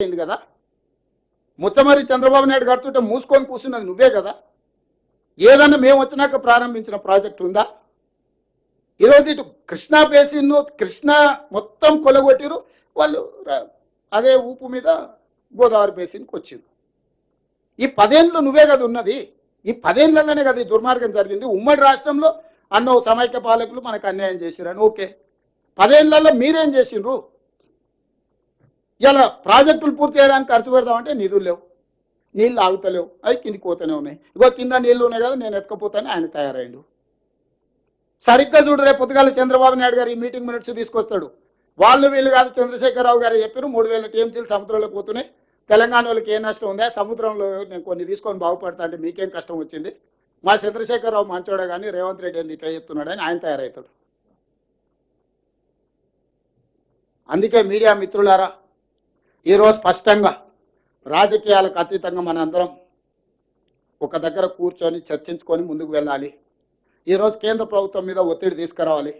అయింది కదా? ముచ్చమరి చంద్రబాబు నాయుడు కడుతుంటే మూసుకొని కూర్చున్నది నువ్వే కదా? ఏదన్నా మేము వచ్చినాక ప్రారంభించిన ప్రాజెక్ట్ ఉందా? ఈరోజు ఇటు కృష్ణా బేసిన్ కృష్ణా మొత్తం కొలగొట్టిరు వాళ్ళు అదే ఊపు మీద గోదావరి బేసిన్కి వచ్చింది ఈ పదేళ్ళు నువ్వే కదా ఉన్నది. ఈ పదేళ్ళలోనే కదా ఈ దుర్మార్గం జరిగింది. ఉమ్మడి రాష్ట్రంలో అన్నో సమైక్య పాలకులు మనకు అన్యాయం చేసిరని. ఓకే. పదేళ్ళలో మీరేం చేసిండ్రు ఇలా ప్రాజెక్టులు పూర్తి చేయడానికి ఖర్చు పెడదామంటే నిధులు లేవు. నీళ్ళు ఆగుతలేవు. అవి కిందికి పోతూనే ఉన్నాయి. ఇగో కింద నీళ్ళు ఉన్నాయి కదా నేను ఎత్తుకపోతాను ఆయన తయారైండు సరిగ్గా చూడు రేపు పొద్దుగాల చంద్రబాబు నాయుడు గారు ఈ మీటింగ్ మినిట్స్ తీసుకొస్తాడు. వాళ్ళు వీళ్ళు కాదు చంద్రశేఖరరావు గారు చెప్పారు మూడు వేల టీఎంసీలు సముద్రంలోకి పోతున్నాయి. తెలంగాణ వాళ్ళకి ఏ నష్టం ఉందా? సముద్రంలో నేను కొన్ని తీసుకొని బాగుపడతా అంటే మీకేం కష్టం వచ్చింది? మా చంద్రశేఖరరావు మంచోడే కానీ రేవంత్ రెడ్డి ఏంది ఇట్లా చెప్తున్నాడని ఆయన తయారవుతాడు. అందుకే మీడియా మిత్రులారా ఈరోజు స్పష్టంగా రాజకీయాలకు అతీతంగా మనందరం ఒక దగ్గర కూర్చొని చర్చించుకొని ముందుకు వెళ్ళాలి. ఈరోజు కేంద్ర ప్రభుత్వం మీద ఒత్తిడి తీసుకురావాలి.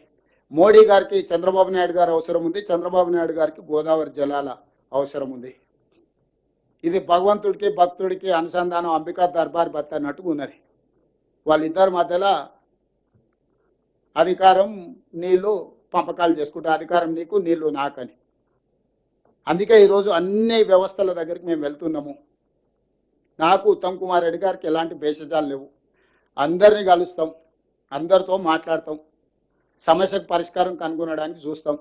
మోడీ గారికి చంద్రబాబు నాయుడు గారు అవసరం ఉంది. చంద్రబాబు నాయుడు గారికి గోదావరి జలాల అవసరం ఉంది. ఇది భగవంతుడికి భక్తుడికి అనుసంధానం అంబికా దర్బార్ భర్త అన్నట్టుగా ఉన్నది. వాళ్ళిద్దరి మధ్యలో అధికారం నీళ్ళు పంపకాలు చేసుకుంటారు అధికారం నీకు నీళ్ళు నాకని. అందుకే ఈరోజు అన్ని వ్యవస్థల దగ్గరికి మేము వెళ్తున్నాము. నాకు ఉత్తమ్ కుమార్ రెడ్డి గారికి ఎలాంటి భేషజాలు లేవు. అందరిని కలుస్తాం అందరితో మాట్లాడతాం సమస్యకు పరిష్కారం కనుగొనడానికి చూస్తాం.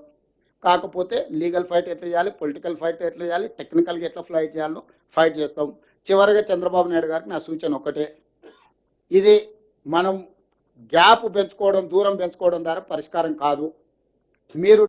కాకపోతే లీగల్ ఫైట్ ఎట్లా చేయాలి పొలిటికల్ ఫైట్ ఎట్లా చేయాలి టెక్నికల్గా ఎట్లా ఫైట్ చేయాలో ఫైట్ చేస్తాం. చివరిగా చంద్రబాబు నాయుడు గారికి నా సూచన ఒకటే. ఇది మనం గ్యాప్ పెంచుకోవడం దూరం పెంచుకోవడం ద్వారా పరిష్కారం కాదు. మీరు